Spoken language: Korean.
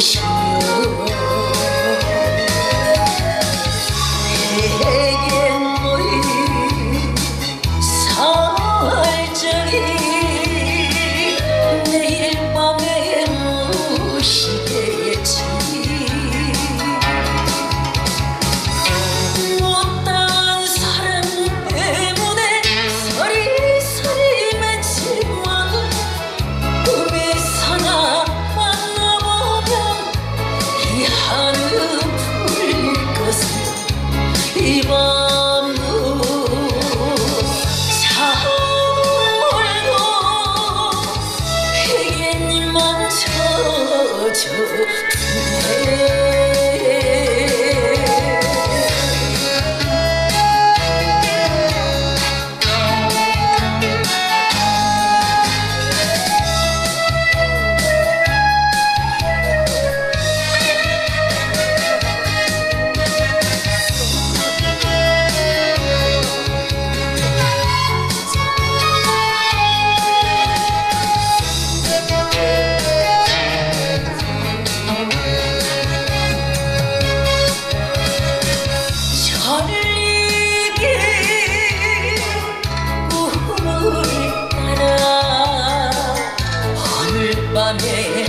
show. 한음 풀릴 것은 이번 yeah.